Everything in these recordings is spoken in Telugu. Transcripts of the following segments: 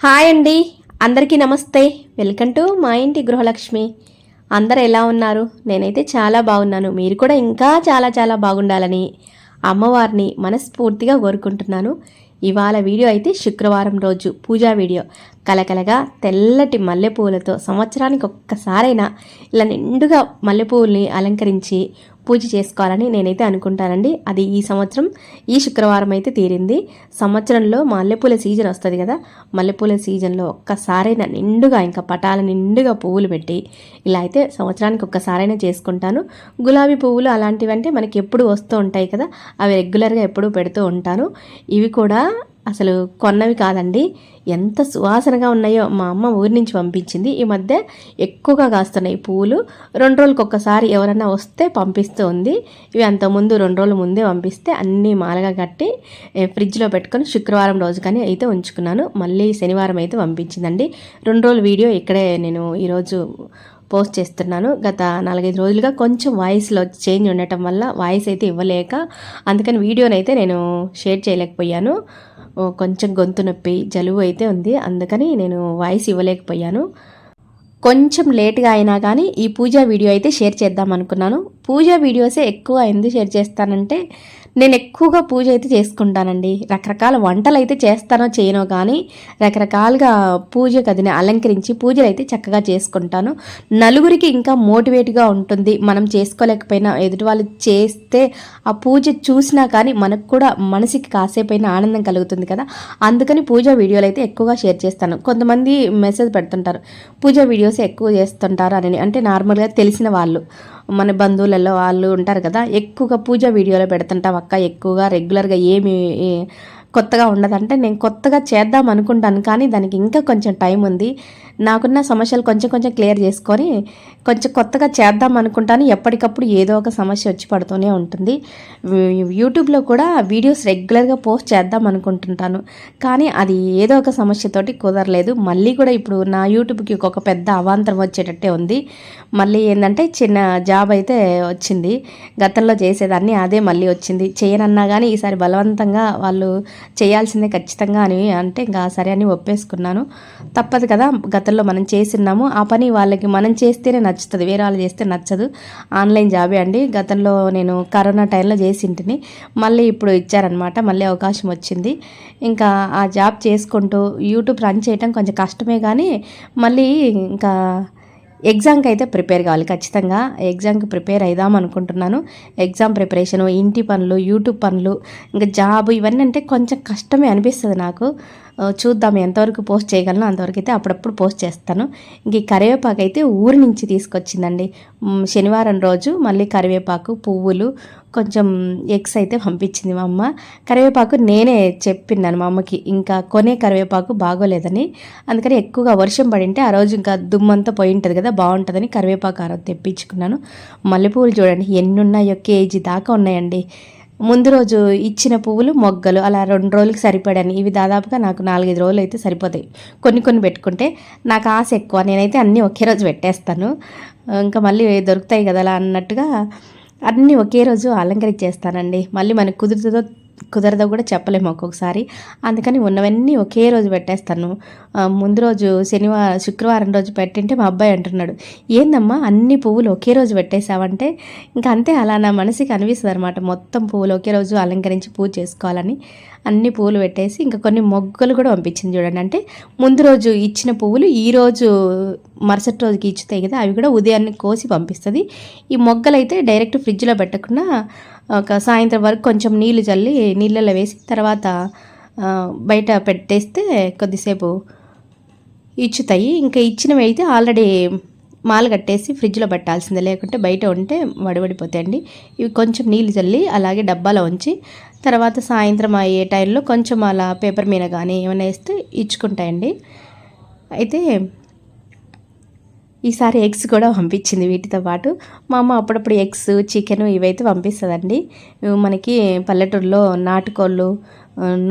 హాయ్ అండి. అందరికీ నమస్తే. వెల్కమ్ టు మా ఇంటి గృహలక్ష్మి. అందరు ఎలా ఉన్నారు? నేనైతే చాలా బాగున్నాను. మీరు కూడా ఇంకా చాలా చాలా బాగుండాలని అమ్మవారిని మనస్ఫూర్తిగా కోరుకుంటున్నాను. ఇవాళ వీడియో అయితే శుక్రవారం రోజు పూజా వీడియో. కలకలగా తెల్లటి మల్లెపూలతో సంవత్సరానికి ఒక్కసారైనా ఇలా నిండుగా మల్లెపూలని అలంకరించి పూజ చేసుకోవాలని నేనైతే అనుకుంటానండి. అది ఈ సంవత్సరం ఈ శుక్రవారం అయితే తీరింది. సంవత్సరంలో మల్లెపూల సీజన్ వస్తుంది కదా మల్లెపూల సీజన్లో ఒక్కసారైనా నిండుగా ఇంకా పటాల నిండుగా పువ్వులు పెట్టి ఇలా అయితే సంవత్సరానికి ఒక్కసారైనా చేసుకుంటాను. గులాబీ పువ్వులు అలాంటివంటే మనకి ఎప్పుడు వస్తూ ఉంటాయి కదా అవి రెగ్యులర్గా ఎప్పుడూ పెడుతూ ఉంటాను. ఇవి కూడా అసలు కొన్నవి కాదండి. ఎంత సువాసనగా ఉన్నాయో మా అమ్మ ఊరి నుంచి పంపించింది. ఈ మధ్య ఎక్కువగా కాస్తున్నాయి పూలు. రెండు రోజులకు ఒక్కసారి ఎవరైనా వస్తే పంపిస్తూ ఉంది. ఇవి అంతకుముందు రెండు రోజుల ముందే పంపిస్తే అన్నీ మాలగా కట్టి ఫ్రిడ్జ్లో పెట్టుకొని శుక్రవారం రోజు కానీ అయితే ఉంచుకున్నాను. మళ్ళీ శనివారం అయితే పంపించిందండి. రెండు రోజుల వీడియో ఇక్కడే నేను ఈరోజు పోస్ట్ చేస్తున్నాను. గత నాలుగైదు రోజులుగా కొంచెం వాయిస్లో చేంజ్ ఉండటం వల్ల వాయిస్ అయితే ఇవ్వలేక అందుకని వీడియోనైతే నేను షేర్ చేయలేకపోయాను. కొంచెం గొంతు నొప్పి జలుబు అయితే ఉంది. అందుకని నేను వాయిస్ ఇవ్వలేకపోయాను. కొంచెం లేట్గా అయినా కానీ ఈ పూజా వీడియో అయితే షేర్ చేద్దాం అనుకున్నాను. పూజా వీడియోసే ఎక్కువ ఎందుకు షేర్ చేస్తానంటే నేను ఎక్కువగా పూజ అయితే చేసుకుంటానండి. రకరకాల వంటలు అయితే చేస్తానో చేయనో కానీ రకరకాలుగా పూజ గదిని అలంకరించి పూజలు అయితే చక్కగా చేసుకుంటాను. నలుగురికి ఇంకా మోటివేట్గా ఉంటుంది. మనం చేసుకోలేకపోయినా ఎదుటి వాళ్ళు చేస్తే ఆ పూజ చూసినా కానీ మనకు కూడా మనసుకి కాసేపైనా ఆనందం కలుగుతుంది కదా. అందుకని పూజ వీడియోలు అయితే ఎక్కువగా షేర్ చేస్తాను. కొంతమంది మెసేజ్ పెడుతుంటారు. పూజ వీడియోస్ ఎక్కువ చేస్తుంటారు అని. అంటే నార్మల్గా తెలిసిన వాళ్ళు. మన బంధువులలో వాళ్ళు ఉంటారు కదా ఎక్కువగా పూజ వీడియోలో పెడుతుంటాం అక్క ఎక్కువగా రెగ్యులర్గా ఏమి కొత్తగా కొత్తగా ఉండదంటే నేను కొత్తగా చేద్దాం అనుకుంటాను కానీ దానికి ఇంకా కొంచెం టైం ఉంది. నాకున్న సమస్యలు కొంచెం కొంచెం క్లియర్ చేసుకొని కొంచెం కొత్తగా చేద్దాం అనుకుంటాను. ఎప్పటికప్పుడు ఏదో ఒక సమస్య వచ్చి పడుతూనే ఉంటుంది. యూట్యూబ్లో కూడా వీడియోస్ రెగ్యులర్గా పోస్ట్ చేద్దాం అనుకుంటుంటాను. కానీ అది ఏదో ఒక సమస్యతోటి కుదరలేదు. మళ్ళీ కూడా ఇప్పుడు నా యూట్యూబ్కి ఒక పెద్ద అవాంతరం వచ్చేటట్టే ఉంది. మళ్ళీ ఏంటంటే చిన్న జాబ్ అయితే వచ్చింది. గతంలో చేసేదాన్ని అదే మళ్ళీ వచ్చింది. చేయనన్నా కానీ ఈసారి బలవంతంగా వాళ్ళు చేయాల్సిందే ఖచ్చితంగా అని అంటే ఇంకా సరే అని ఒప్పేసుకున్నాను. తప్పదు కదా గతంలో మనం చేసిన్నాము. ఆ పని వాళ్ళకి మనం చేస్తేనే నచ్చుతుంది. వేరే వాళ్ళు చేస్తే నచ్చదు. ఆన్లైన్ జాబే అండి. గతంలో నేను కరోనా టైంలో చేసింటిని. మళ్ళీ ఇప్పుడు ఇచ్చారనమాట మళ్ళీ అవకాశం వచ్చింది. ఇంకా ఆ జాబ్ చేసుకుంటూ యూట్యూబ్ రన్ చేయటం కొంచెం కష్టమే కానీ మళ్ళీ ఇంకా ఎగ్జామ్కి అయితే ప్రిపేర్ కావాలి. ఖచ్చితంగా ఎగ్జామ్కి ప్రిపేర్ అయిదాం అనుకుంటున్నాను. ఎగ్జామ్ ప్రిపరేషను ఇంటి పనులు యూట్యూబ్ పనులు ఇంకా జాబ్ ఇవన్నీ అంటే కొంచెం కష్టమే అనిపిస్తుంది నాకు. చూద్దాం ఎంతవరకు పోస్ట్ చేయగలను అంతవరకు అయితే అప్పుడప్పుడు పోస్ట్ చేస్తాను. ఇంక ఈ కరివేపాకు అయితే ఊరి నుంచి తీసుకొచ్చిందండి. శనివారం రోజు మళ్ళీ కరివేపాకు పువ్వులు కొంచెం ఎగ్స్ అయితే పంపించింది మా అమ్మ. కరివేపాకు నేనే చెప్పిన్నాను మా అమ్మకి ఇంకా కొనే కరివేపాకు బాగోలేదని. అందుకని ఎక్కువగా వర్షం పడింటే ఆ రోజు ఇంకా దుమ్మంతా పోయి ఉంటుంది కదా బాగుంటుందని కరివేపాకు ఆ రోజు తెప్పించుకున్నాను. మల్లెపూలు చూడండి ఎన్ని ఉన్నాయో కేజీ దాకా ఉన్నాయండి. ముందు రోజు ఇచ్చిన పువ్వులు మొగ్గలు అలా రెండు రోజులకి సరిపడాను. ఇవి దాదాపుగా నాకు నాలుగైదు రోజులు అయితే సరిపోతాయి. కొన్ని కొన్ని పెట్టుకుంటే నాకు ఆశ ఎక్కువ. నేనైతే అన్నీ ఒకే రోజు పెట్టేస్తాను. ఇంకా మళ్ళీ దొరుకుతాయి కదా అలా అన్నట్టుగా అన్నీ ఒకే రోజు అలంకరించేస్తానండి మళ్ళీ మనకు కుదురుతుందో కుదరదో కూడా చెప్పలేము ఒక్కొక్కసారి. అందుకని ఉన్నవన్నీ ఒకే రోజు పెట్టేస్తాను. ముందు రోజు శనివారం శుక్రవారం రోజు పెట్టింటే మా అబ్బాయి అంటున్నాడు ఏందమ్మా అన్ని పువ్వులు ఒకే రోజు పెట్టేశావంటే? ఇంకా అంతే అలా నా మనసుకి అనిపిస్తుంది అనమాట మొత్తం పువ్వులు ఒకే రోజు అలంకరించి పూజ చేసుకోవాలని. అన్ని పువ్వులు పెట్టేసి ఇంకా కొన్ని మొగ్గలు కూడా పంపించింది చూడండి. అంటే ముందు రోజు ఇచ్చిన పువ్వులు ఈ రోజు మరుసటి రోజుకి ఇచ్చుతాయి కదా అవి కూడా ఉదయాన్నే కోసి పంపిస్తుంది. ఈ మొగ్గలు అయితే డైరెక్ట్ ఫ్రిడ్జ్లో పెట్టకుండా ఒక సాయంత్రం వరకు కొంచెం నీళ్ళు చల్లి నీళ్ళలో వేసి తర్వాత బయట పెట్టేస్తే కొద్దిసేపు ఇచ్చుతాయి. ఇంకా ఇచ్చినవి అయితే ఆల్రెడీ మాల కట్టేసి ఫ్రిడ్జ్లో పెట్టాల్సిందే. లేకుంటే బయట ఉంటే వడివడిపోతాయండి ఇవి కొంచెం నీళ్ళు చల్లి అలాగే డబ్బాలో ఉంచి తర్వాత సాయంత్రం అయ్యే టైంలో కొంచెం అలా పేపర్ మీద కానీ ఏమైనా వేస్తే ఇచ్చుకుంటాయండి. అయితే ఈసారి ఎగ్స్ కూడా పంపించింది వీటితో పాటు. మా అమ్మ అప్పుడప్పుడు ఎగ్స్ చికెన్ ఇవైతే పంపిస్తుందండి. మనకి పల్లెటూరులో నాటుకోళ్ళు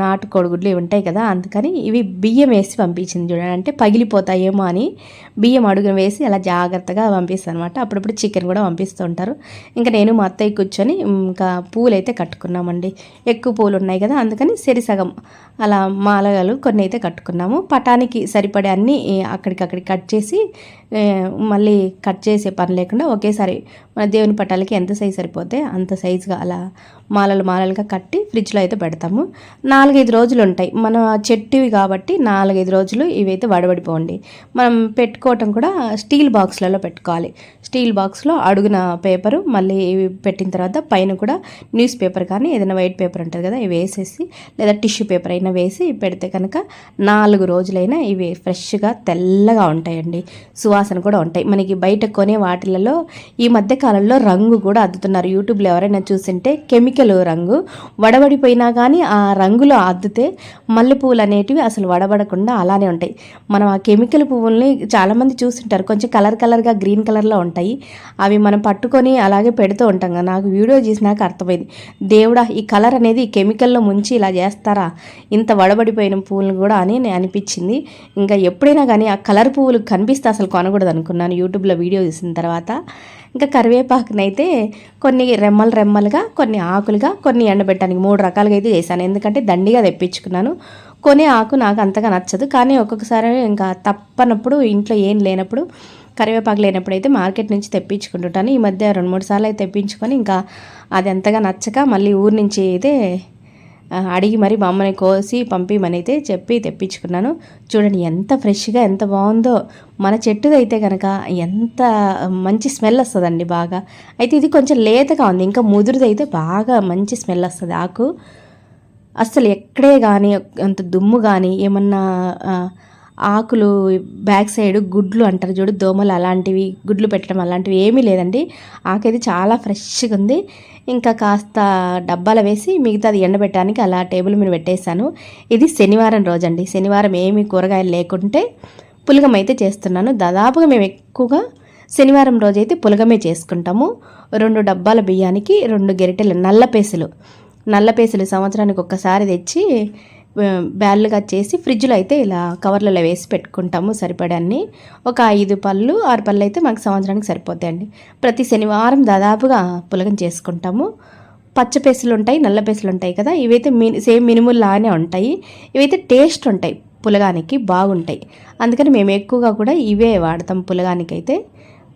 నాటు కోడిగుడ్లు ఇవి ఉంటాయి కదా అందుకని ఇవి బియ్యం వేసి పంపించింది చూడండి. అంటే పగిలిపోతాయేమో అని బియ్యం అడుగున వేసి అలా జాగ్రత్తగా పంపిస్తాను అనమాట అప్పుడప్పుడు చికెన్ కూడా పంపిస్తూ ఉంటారు. ఇంకా నేను మా అత్తయ్య కూర్చొని ఇంకా పూలు అయితే కట్టుకున్నామండి. ఎక్కువ పూలు ఉన్నాయి కదా అందుకని సరిసగం అలా మాలలు కొన్ని అయితే కట్టుకున్నాము. పటానికి సరిపడే అన్నీ అక్కడికక్కడికి కట్ చేసి మళ్ళీ కట్ చేసే పని లేకుండా ఒకేసారి మన దేవుని పటాలకి ఎంత సైజు సరిపోతే అంత సైజుగా అలా మాలలు మాలలుగా కట్టి ఫ్రిడ్జ్లో అయితే పెడతాము. నాలుగైదు రోజులు ఉంటాయి మన చెట్టువి కాబట్టి నాలుగైదు రోజులు ఇవైతే వడబడిపోండి మనం పెట్టుకోవటం కూడా స్టీల్ బాక్స్లలో పెట్టుకోవాలి. స్టీల్ బాక్స్లో అడుగున పేపరు మళ్ళీ ఇవి పెట్టిన తర్వాత పైన కూడా న్యూస్ పేపర్ కానీ ఏదైనా వైట్ పేపర్ ఉంటుంది కదా ఇవి వేసేసి లేదా టిష్యూ పేపర్ అయినా వేసి పెడితే కనుక నాలుగు రోజులైనా ఇవి ఫ్రెష్గా తెల్లగా ఉంటాయండి. సువాసన కూడా ఉంటాయి. మనకి బయట కొనే వాటిలలో ఈ మధ్య కాలంలో రంగు కూడా అద్దుతున్నారు. యూట్యూబ్లో ఎవరైనా చూసింటే కెమికల్ రంగు వడబడిపోయినా కానీ ఆ రంగులో అద్దితే మల్లెపూలు అనేటివి అసలు వడబడకుండా అలానే ఉంటాయి. మనం ఆ కెమికల్ పువ్వుల్ని చాలామంది చూస్తుంటారు. కొంచెం కలర్ కలర్గా గ్రీన్ కలర్లో ఉంటాయి. అవి మనం పట్టుకొని అలాగే పెడుతూ ఉంటాం కదా. నాకు వీడియో చేసినాక అర్థమైంది. దేవుడా ఈ కలర్ అనేది కెమికల్లో ముంచి ఇలా చేస్తారా? ఇంత వడబడిపోయిన పువ్వులు కూడా అని నేను అనిపించింది. ఇంకా ఎప్పుడైనా కానీ ఆ కలర్ పువ్వులు కనిపిస్తే అసలు కొనకూడదు అనుకున్నాను యూట్యూబ్లో వీడియో చూసిన తర్వాత ఇంకా కరివేపాకునైతే కొన్ని రెమ్మలు రెమ్మలుగా కొన్ని ఆకులుగా కొన్ని ఎండబెట్టడానికి మూడు రకాలుగా అయితే చేశాను ఎందుకంటే దండిగా తెప్పించుకున్నాను. కొనే ఆకు నాకు అంతగా నచ్చదు. కానీ ఒక్కొక్కసారి ఇంకా తప్పనప్పుడు ఇంట్లో ఏం లేనప్పుడు కరివేపాకు లేనప్పుడు అయితే మార్కెట్ నుంచి తెప్పించుకుంటుంటాను. ఈ మధ్య రెండు మూడు సార్లు అయితే తెప్పించుకొని ఇంకా అది అంతగా నచ్చక మళ్ళీ ఊరి నుంచి అయితే అడిగి మరి మా అమ్మని కోసి పంపిమనైతే అయితే చెప్పి తెప్పించుకున్నాను. చూడండి ఎంత ఫ్రెష్గా ఎంత బాగుందో. మన చెట్టుదైతే కనుక ఎంత మంచి స్మెల్ వస్తుందండి బాగా. అయితే ఇది కొంచెం లేతగా ఉంది ఇంకా ముదురుదైతే బాగా మంచి స్మెల్ వస్తుంది ఆకు. అస్సలు ఎక్కడే కానీ అంత దుమ్ము కానీ ఏమన్నా ఆకులు బ్యాక్ సైడ్ గుడ్లు అంటారు చూడు దోమలు అలాంటివి గుడ్లు పెట్టడం అలాంటివి ఏమీ లేదండి. ఆకైతే చాలా ఫ్రెష్గా ఉంది. ఇంకా కాస్త డబ్బాలు వేసి మిగతాది ఎండబెట్టడానికి అలా టేబుల్ మీద పెట్టేశాను. ఇది శనివారం రోజండి. శనివారం ఏమి కూరగాయలు లేకుంటే పులగం అయితే చేస్తున్నాను. దాదాపుగా మేము ఎక్కువగా శనివారం రోజైతే పులగమే చేసుకుంటాము. రెండు డబ్బాల బియ్యానికి రెండు గెరిటెలు నల్ల పేసులు. నల్ల పేసులు సంవత్సరానికి ఒక్కసారి తెచ్చి ఆ, బ్యాళ్ళుగా చేసి ఫ్రిడ్జ్లో అయితే ఇలా కవర్లలో వేసి పెట్టుకుంటాము సరిపడాన్ని ఒక ఐదు పళ్ళు ఆరు పళ్ళు అయితే మాకు సంవత్సరానికి సరిపోతాయండి. ప్రతి శనివారం దాదాపుగా పులగం చేసుకుంటాము. పచ్చ పెసులు ఉంటాయి నల్ల పెసులు ఉంటాయి కదా ఇవైతే మిని సేమ్ మినుముల్లానే ఉంటాయి. ఇవైతే టేస్ట్ ఉంటాయి పులగానికి బాగుంటాయి. అందుకని మేము ఎక్కువగా కూడా ఇవే వాడతాం పులగానికి అయితే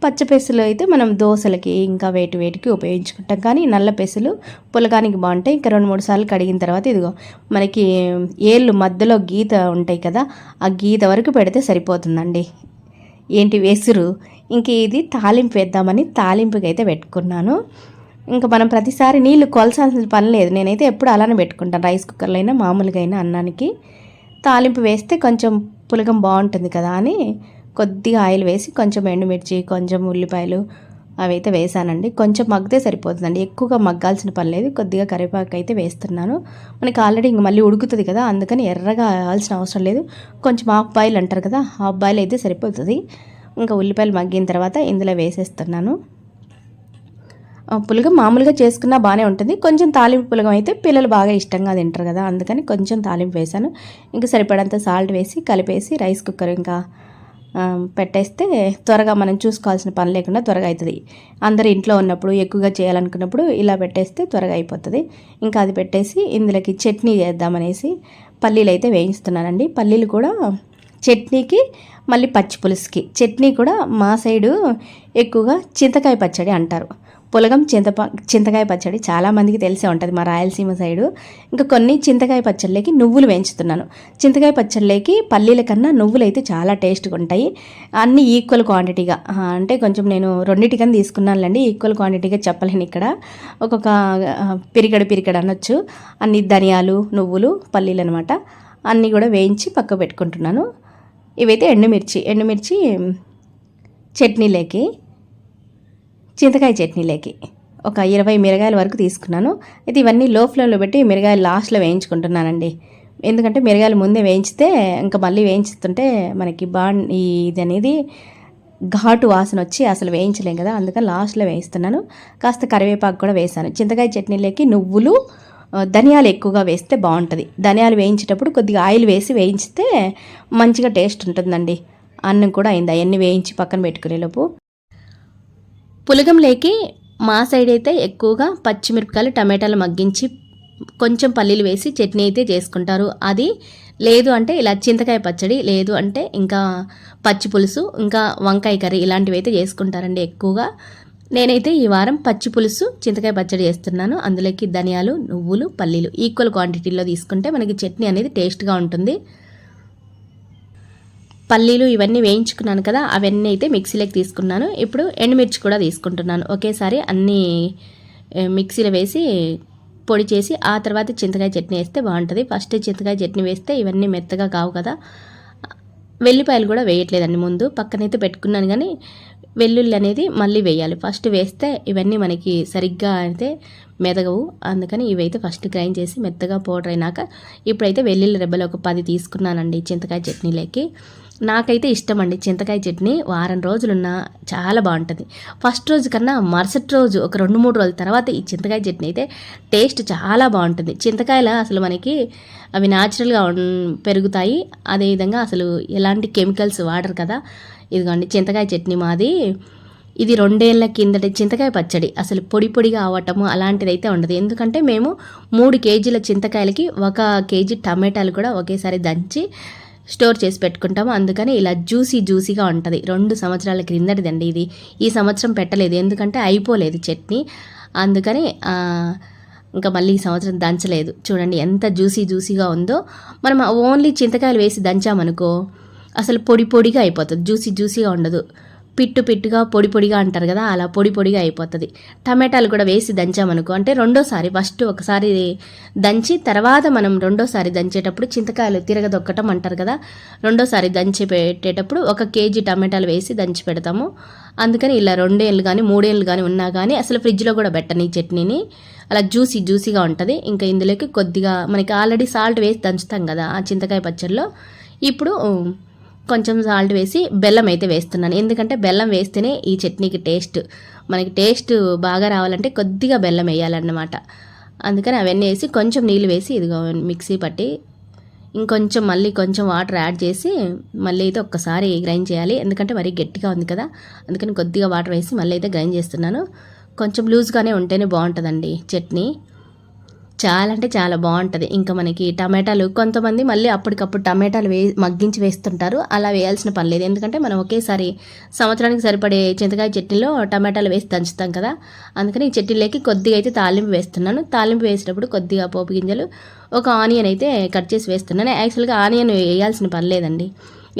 పచ్చ పెసులు అయితే మనం దోశలకి ఇంకా వేటి వేటికి ఉపయోగించుకుంటాం. కానీ నల్ల పెసులు పులగానికి బాగుంటాయి. ఇంకా రెండు మూడు సార్లు కడిగిన తర్వాత ఇదిగో మనకి ఏళ్ళు మధ్యలో గీత ఉంటాయి కదా ఆ గీత వరకు పెడితే సరిపోతుందండి. ఏంటి వెసురు? ఇంక ఇది తాలింపు వేద్దామని తాలింపుకి అయితే పెట్టుకున్నాను. ఇంకా మనం ప్రతిసారి నీళ్ళు కొలసాల్సిన పని లేదు. నేనైతే ఎప్పుడు అలానే పెట్టుకుంటాను. రైస్ కుక్కర్లో అయినా మామూలుగా అయినా అన్నానికి. తాలింపు వేస్తే కొంచెం పులగం బాగుంటుంది కదా అని కొద్దిగా ఆయిల్ వేసి కొంచెం ఎండుమిర్చి కొంచెం ఉల్లిపాయలు అవి అయితే వేసానండి. కొంచెం మగ్గితే సరిపోతుందండి. ఎక్కువగా మగ్గాల్సిన పని లేదు. కొద్దిగా కరివేపాకు అయితే వేస్తున్నాను. మనకి ఆల్రెడీ ఇంక మళ్ళీ ఉడుకుతుంది కదా అందుకని ఎర్రగా వేయాల్సిన అవసరం లేదు. కొంచెం హాఫ్ బాయిల్ అంటారు కదా హాఫ్ బాయిల్ అయితే సరిపోతుంది. ఇంకా ఉల్లిపాయలు మగ్గిన తర్వాత ఇందులో వేసేస్తున్నాను. ఆ, పులగం మామూలుగా చేసుకున్నా బాగానే ఉంటుంది. కొంచెం తాలింపు పులగం అయితే పిల్లలు బాగా ఇష్టంగా తింటారు కదా అందుకని కొంచెం తాలింపు వేసాను. ఇంకా సరిపడంత సాల్ట్ వేసి కలిపేసి రైస్ కుక్కర్ ఇంకా పెట్టేస్తే త్వరగా మనం చూసుకోవాల్సిన పని లేకుండా త్వరగా అవుతుంది అందరు ఇంట్లో ఉన్నప్పుడు ఎక్కువగా చేయాలనుకున్నప్పుడు ఇలా పెట్టేస్తే త్వరగా అయిపోతుంది. ఇంకా అది పెట్టేసి ఇందులోకి చట్నీ చేద్దామనేసి పల్లీలు అయితే వేయిస్తున్నానండి. పల్లీలు కూడా చట్నీకి మళ్ళీ పచ్చి పులుసుకి. చట్నీ కూడా మా సైడు ఎక్కువగా చింతకాయ పచ్చడి అంటారు. పులగం చింతప చింతకాయ పచ్చడి చాలామందికి తెలిసే ఉంటుంది మా రాయలసీమ సైడు. ఇంకా కొన్ని చింతకాయ పచ్చళ్ళకి నువ్వులు వేయించుతున్నాను. చింతకాయ పచ్చళ్ళకి పల్లీల కన్నా నువ్వులు అయితే చాలా టేస్ట్గా ఉంటాయి. అన్నీ ఈక్వల్ క్వాంటిటీగా. అంటే కొంచెం నేను రెండింటికని తీసుకున్నానులేండి ఈక్వల్ క్వాంటిటీగా చెప్పలేను ఇక్కడ. ఒక్కొక్క పిరికడు పిరికడు అనొచ్చు. అన్ని ధనియాలు నువ్వులు పల్లీలు అనమాట అన్నీ కూడా వేయించి పక్క పెట్టుకుంటున్నాను. ఇవైతే ఎండుమిర్చి ఎండుమిర్చి చట్నీలోకి చింతకాయ చట్నీలోకి. ఒక ఇరవై మిరగాయల వరకు తీసుకున్నాను. అయితే ఇవన్నీ లో ఫ్లేమ్లో పెట్టి మిరగాయలు లాస్ట్లో వేయించుకుంటున్నానండి. ఎందుకంటే మిరగాయలు ముందే వేయించితే ఇంకా మళ్ళీ వేయించుతుంటే మనకి బా ఇది అనేది ఘాటు వాసన వచ్చి అసలు వేయించలేం కదా అందుకని లాస్ట్లో వేయిస్తున్నాను. కాస్త కరివేపాకు కూడా వేసాను చింతకాయ చట్నీలోకి నువ్వులు ధనియాలు ఎక్కువగా వేస్తే బాగుంటుంది. ధనియాలు వేయించేటప్పుడు కొద్దిగా ఆయిల్ వేసి వేయించితే మంచిగా టేస్ట్ ఉంటుందండి. అన్నం కూడా అయింది. అవన్నీ వేయించి పక్కన పెట్టుకునేలోపు. పులగంలోకి మా సైడ్ అయితే ఎక్కువగా పచ్చిమిరపకాయలు టమాటాలు మగ్గించి కొంచెం పల్లీలు వేసి చట్నీ అయితే చేసుకుంటారు. అది లేదు అంటే ఇలా చింతకాయ పచ్చడి లేదు అంటే ఇంకా పచ్చి పులుసు ఇంకా వంకాయ కర్రీ ఇలాంటివి అయితే చేసుకుంటారండి ఎక్కువగా. నేనైతే ఈ వారం పచ్చి పులుసు చింతకాయ పచ్చడి చేస్తున్నాను. అందులోకి ధనియాలు నువ్వులు పల్లీలు ఈక్వల్ క్వాంటిటీలో తీసుకుంటే మనకి చట్నీ అనేది టేస్ట్గా ఉంటుంది. పల్లీలు ఇవన్నీ వేయించుకున్నాను కదా అవన్నీ అయితే మిక్సీలోకి తీసుకున్నాను. ఇప్పుడు ఎండుమిర్చి కూడా తీసుకుంటున్నాను. ఒకేసారి అన్నీ మిక్సీలో వేసి పొడి చేసి ఆ తర్వాత చింతకాయ చట్నీ వేస్తే బాగుంటుంది. ఫస్ట్ చింతకాయ చట్నీ వేస్తే ఇవన్నీ మెత్తగా కావు కదా. వెల్లిపాయలు కూడా వేయట్లేదండి ముందు. పక్కనైతే పెట్టుకున్నాను కానీ వెల్లుల్లి అనేది మళ్ళీ వేయాలి. ఫస్ట్ వేస్తే ఇవన్నీ మనకి సరిగ్గా అయితే మెదగవు. అందుకని ఇవైతే ఫస్ట్ గ్రైండ్ చేసి మెత్తగా పౌడర్ అయినాక ఇప్పుడైతే వెల్లుల్లి రెబ్బలు ఒక పది తీసుకున్నానండి చింతకాయ చట్నీలోకి. నాకైతే ఇష్టం అండి చింతకాయ చట్నీ. వారం రోజులున్నా చాలా బాగుంటుంది. ఫస్ట్ రోజు కన్నా మరుసటి రోజు ఒక రెండు మూడు రోజుల తర్వాత ఈ చింతకాయ చట్నీ అయితే టేస్ట్ చాలా బాగుంటుంది. చింతకాయలు అసలు మనకి అవి న్యాచురల్గా పెరుగుతాయి. అదేవిధంగా అసలు ఎలాంటి కెమికల్స్ వాడరు కదా. ఇదిగోండి చింతకాయ చట్నీ మాది. ఇది రెండేళ్ళ కిందట చింతకాయ పచ్చడి. అసలు పొడి పొడిగా అవ్వటము అలాంటిది అయితే ఉండదు. ఎందుకంటే మేము మూడు కేజీల చింతకాయలకి ఒక కేజీ టమాటాలు కూడా ఒకేసారి దంచి స్టోర్ చేసి పెట్టుకుంటాము. అందుకని ఇలా జ్యూసీ జ్యూసీగా ఉంటుంది. రెండు సంవత్సరాల క్రిందటిదండి ఇది. ఈ సంవత్సరం పెట్టలేదు. ఎందుకంటే అయిపోలేదు చట్నీ. అందుకని ఇంకా మళ్ళీ ఈ సంవత్సరం దంచలేదు. చూడండి ఎంత జ్యూసీ జ్యూసీగా ఉందో. మనం ఓన్లీ చింతకాయలు వేసి దంచామనుకో అసలు పొడి పొడిగా అయిపోతుంది. జ్యూసీ జ్యూసీగా ఉండదు. పిట్టు పిట్టుగా పొడి పొడిగా అంటారు కదా అలా పొడి పొడిగా అయిపోతుంది. టమాటాలు కూడా వేసి దంచామనుకో అంటే రెండోసారి ఫస్ట్ ఒకసారి దంచి తర్వాత మనం రెండోసారి దంచేటప్పుడు చింతకాయలు తిరగదొక్కటం అంటారు కదా రెండోసారి దంచి పెట్టేటప్పుడు ఒక కేజీ టమాటాలు వేసి దంచి పెడతాము. అందుకని ఇలా రెండేళ్ళు కానీ మూడేళ్ళు కానీ ఉన్నా కానీ అసలు ఫ్రిడ్జ్లో కూడా పెట్టను ఈ చట్నీని. అలా జ్యూసీ జ్యూసీగా ఉంటుంది. ఇంకా ఇందులోకి కొద్దిగా మనకి ఆల్రెడీ సాల్ట్ వేసి దంచుతాం కదా ఆ చింతకాయ పచ్చడిలో. ఇప్పుడు కొంచెం సాల్ట్ వేసి బెల్లం అయితే వేస్తున్నాను. ఎందుకంటే బెల్లం వేస్తేనే ఈ చట్నీకి టేస్ట్ మనకి టేస్ట్ బాగా రావాలంటే కొద్దిగా బెల్లం వేయాలన్నమాట. అందుకని అవన్నీ వేసి కొంచెం నీళ్ళు వేసి ఇదిగో మిక్సీ పట్టి ఇంకొంచెం మళ్ళీ కొంచెం వాటర్ యాడ్ చేసి మళ్ళీ అయితే ఒక్కసారి గ్రైండ్ చేయాలి. ఎందుకంటే మరీ గట్టిగా ఉంది కదా. అందుకని కొద్దిగా వాటర్ వేసి మళ్ళీ అయితే గ్రైండ్ చేస్తున్నాను. కొంచెం లూజ్గానే ఉంటేనే బాగుంటుందండి చట్నీ. చాలా అంటే చాలా బాగుంటుంది. ఇంకా మనకి టమాటాలు కొంతమంది మళ్ళీ అప్పటికప్పుడు టమాటాలు వే మగ్గించి వేస్తుంటారు. అలా వేయాల్సిన పని లేదు. ఎందుకంటే మనం ఒకేసారి సంవత్సరానికి సరిపడే చింతకాయ చట్నీలో టమాటాలు వేసి దంచుతాం కదా. అందుకని ఈ చట్నీలోకి కొద్దిగా అయితే తాలింపు వేస్తున్నాను. తాలింపు వేసేటప్పుడు కొద్దిగా పోపు గింజలు ఒక ఆనియన్ అయితే కట్ చేసి వేస్తున్నాను. యాక్చువల్గా ఆనియన్ వేయాల్సిన పని లేదండి.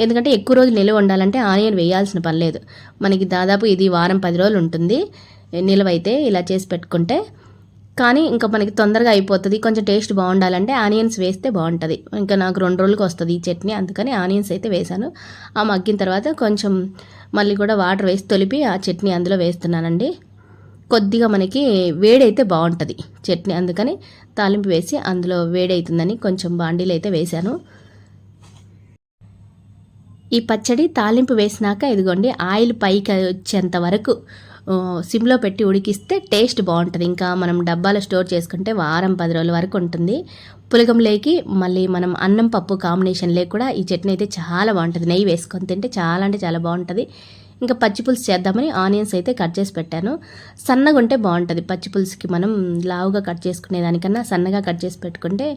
ఎందుకంటే ఎక్కువ రోజులు నిల్వ ఉండాలంటే ఆనియన్ వేయాల్సిన పని లేదు. మనకి దాదాపు ఇది వారం పది రోజులు ఉంటుంది. నిల్వ అయితే ఇలా చేసి పెట్టుకుంటే కానీ ఇంకా మనకి తొందరగా అయిపోతుంది. కొంచెం టేస్ట్ బాగుండాలంటే ఆనియన్స్ వేస్తే బాగుంటుంది. ఇంకా నాకు రెండు రోజులకి వస్తుంది ఈ చట్నీ అందుకని ఆనియన్స్ అయితే వేశాను ఆ మగ్గిన తర్వాత కొంచెం మళ్ళీ కూడా వాటర్ వేసి తొలిపి ఆ చట్నీ అందులో వేస్తున్నానండి. కొద్దిగా మనకి వేడైతే బాగుంటుంది చట్నీ అందుకని తాలింపు వేసి అందులో వేడవుతుందని కొంచెం బాండీలు అయితే వేశాను ఈ పచ్చడి తాలింపు వేసినాక ఇదిగోండి ఆయిల్ పైకి వచ్చేంత వరకు సిమ్లో పెట్టి ఉడికిస్తే టేస్ట్ బాగుంటుంది. ఇంకా మనం డబ్బాలో స్టోర్ చేసుకుంటే వారం పది రోజుల వరకు ఉంటుంది. పులగంలోకి మళ్ళీ మనం అన్నం పప్పు కాంబినేషన్లో కూడా ఈ చట్నీ అయితే చాలా బాగుంటుంది. నెయ్యి వేసుకొని తింటే చాలా అంటే చాలా బాగుంటుంది. ఇంకా పచ్చి పులుసు చేద్దామని ఆనియన్స్ అయితే కట్ చేసి పెట్టాను. సన్నగా ఉంటే బాగుంటుంది. పచ్చి పులుసుకి మనం లావుగా కట్ చేసుకునే దానికన్నా సన్నగా కట్ చేసి పెట్టుకుంటే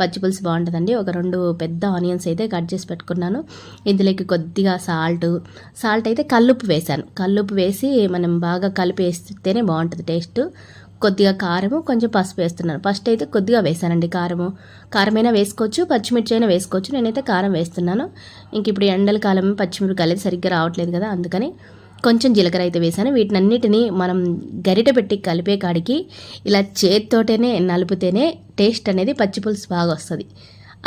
పచ్చి పులుసు బాగుంటుందండి. ఒక రెండు పెద్ద ఆనియన్స్ అయితే కట్ చేసి పెట్టుకున్నాను. ఇందులోకి కొద్దిగా సాల్ట్. సాల్ట్ అయితే కల్లుప్పు వేశాను. కల్లుప్పు వేసి మనం బాగా కలిపి వేస్తేనే బాగుంటుంది టేస్ట్. కొద్దిగా కారము కొంచెం పసుపు వేస్తున్నాను. ఫస్ట్ అయితే కొద్దిగా వేసానండి కారము. కారమైనా వేసుకోవచ్చు పచ్చిమిర్చి అయినా వేసుకోవచ్చు. నేనైతే కారం వేస్తున్నాను. ఇంక ఇప్పుడు ఎండల కాలం పచ్చిమిరపకాయలు అయితే సరిగ్గా రావట్లేదు కదా అందుకని కొంచెం జీలకర్ర అయితే వేసాను వీటినన్నిటిని మనం గరిట పెట్టి కలిపే కాడికి ఇలా చేత్తోటేనే నలిపితేనే టేస్ట్ అనేది పచ్చి పులుసు బాగా వస్తుంది.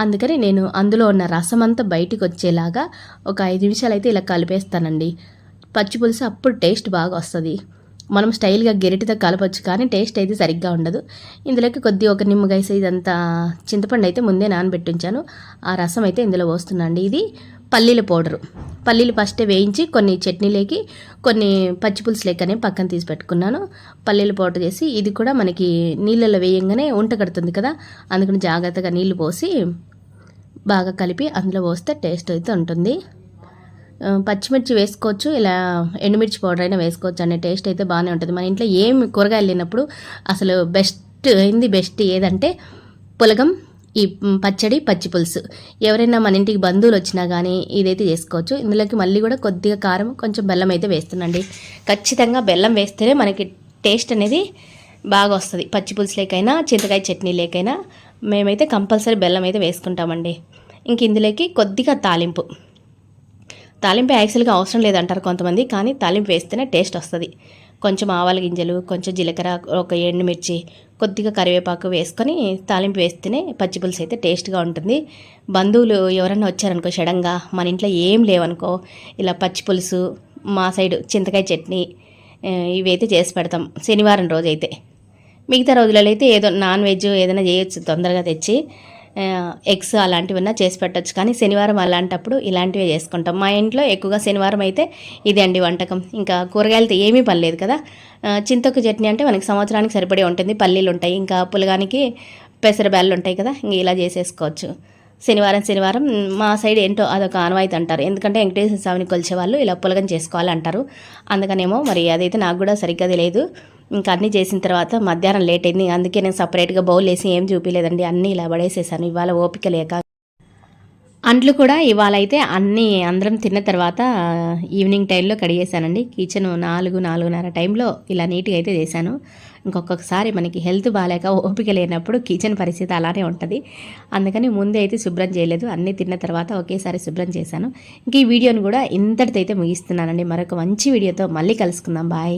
అందుకని నేను అందులో ఉన్న రసం అంతా బయటికి వచ్చేలాగా ఒక ఐదు నిమిషాలు అయితే ఇలా కలిపేస్తానండి. పచ్చిపులుసు అప్పుడు టేస్ట్ బాగా వస్తుంది. మనం స్టైల్గా గెరిటితో కలపచ్చు కానీ టేస్ట్ అయితే సరిగ్గా ఉండదు. ఇందులోకి కొద్ది ఒక నిమ్మకాయ ఇదంతా చింతపండు అయితే ముందే నానబెట్టించాను. ఆ రసం అయితే ఇందులో పోస్తున్నాండి ఇది పల్లీల పౌడరు. పల్లీలు ఫస్ట్ వేయించి కొన్ని చట్నీలేకి కొన్ని పచ్చి పులుసు పక్కన తీసి పెట్టుకున్నాను. పల్లీల పౌడర్ చేసి ఇది కూడా మనకి నీళ్ళలో వేయంగానే ఉంట కడుతుంది కదా అందుకని జాగ్రత్తగా నీళ్ళు పోసి బాగా కలిపి అందులో పోస్తే టేస్ట్ అయితే ఉంటుంది. పచ్చిమిర్చి వేసుకోవచ్చు ఇలా ఎండుమిర్చి పౌడర్ అయినా వేసుకోవచ్చు అనే టేస్ట్ అయితే బాగానే ఉంటుంది. మన ఇంట్లో ఏం కూరగాయలు లేనప్పుడు అసలు బెస్ట్ అయింది బెస్ట్ ఏదంటే పులగం ఈ పచ్చడి పచ్చి పులుసు. ఎవరైనా మన ఇంటికి బంధువులు వచ్చినా కానీ ఇదైతే చేసుకోవచ్చు. ఇందులోకి మళ్ళీ కూడా కొద్దిగా కారం కొంచెం బెల్లం అయితే వేస్తున్నాండి. ఖచ్చితంగా బెల్లం వేస్తేనే మనకి టేస్ట్ అనేది బాగా వస్తుంది. పచ్చి పులుసులేకైనా చింతకాయ చట్నీ లేకైనా మేమైతే కంపల్సరీ బెల్లం అయితే వేసుకుంటామండి. ఇంక ఇందులోకి కొద్దిగా తాలింపు. తాలింపు యాక్చువల్గా అవసరం లేదంటారు కొంతమంది కానీ తాలింపు వేస్తేనే టేస్ట్ వస్తుంది. కొంచెం ఆవాల గింజలు కొంచెం జీలకర్ర ఒక ఎండుమిర్చి కొద్దిగా కరివేపాకు వేసుకొని తాలింపు వేస్తేనే పచ్చిపులుసు అయితే టేస్ట్గా ఉంటుంది. బంధువులు ఎవరైనా వచ్చారనుకో సడన్గా మన ఇంట్లో ఏం లేవనుకో ఇలా పచ్చిపులుసు మా సైడు చింతకాయ చట్నీ ఇవైతే చేసి పెడతాం శనివారం రోజు అయితే మిగతా రోజులలో అయితే ఏదో నాన్ వెజ్ ఏదైనా చేయొచ్చు తొందరగా తెచ్చి. ఎగ్స్ అలాంటివన్నా చేసి పెట్టచ్చు. కానీ శనివారం అలాంటప్పుడు ఇలాంటివే చేసుకుంటాం. మా ఇంట్లో ఎక్కువగా శనివారం అయితే ఇదే అండి వంటకం. ఇంకా కూరగాయలతో ఏమీ పర్లేదు కదా. చింతకు చింతొక్కు చట్నీ అంటే మనకి సంవత్సరానికి సరిపడే ఉంటుంది. పల్లీలు ఉంటాయి. ఇంకా పులగానికి పెసరబ్యాళ్ళు ఉంటాయి కదా. ఇంక ఇలా చేసేసుకోవచ్చు. శనివారం శనివారం మా సైడ్ ఏంటో అదొక ఆనవాయితీ అంటారు. ఎందుకంటే వెంకటేశ్వర స్వామిని కొలిచే వాళ్ళు ఇలా పులగం చేసుకోవాలంటారు. అందుకనేమో మరి అదైతే నాకు కూడా సరిగ్గా తెలియదు. ఇంకా అన్నీ చేసిన తర్వాత మధ్యాహ్నం లేట్ అయింది. అందుకే నేను సపరేట్గా బౌల్ వేసి ఏం చూపించలేదండి అన్నీ ఇలా పడేసేసాను. ఇవాళ ఓపిక లేక. అంట్లు కూడా ఇవాళ అయితే అన్నీ అందరం తిన్న తర్వాత ఈవినింగ్ టైంలో కడిగేశానండి. కిచెన్ నాలుగు నాలుగున్నర టైంలో ఇలా నీట్గా అయితే చేశాను. ఇంకొకసారి మనకి హెల్త్ బాగాలేక ఓపిక లేనప్పుడు కిచెన్ పరిస్థితి అలానే ఉంటుంది. అందుకని ముందే అయితే శుభ్రం చేయలేదు. అన్నీ తిన్న తర్వాత ఒకేసారి శుభ్రం చేశాను. ఇంక ఈ వీడియోని కూడా ఇంతటితో అయితే ముగిస్తున్నానండి. మరొక మంచి వీడియోతో మళ్ళీ కలుసుకుందాం. బాయ్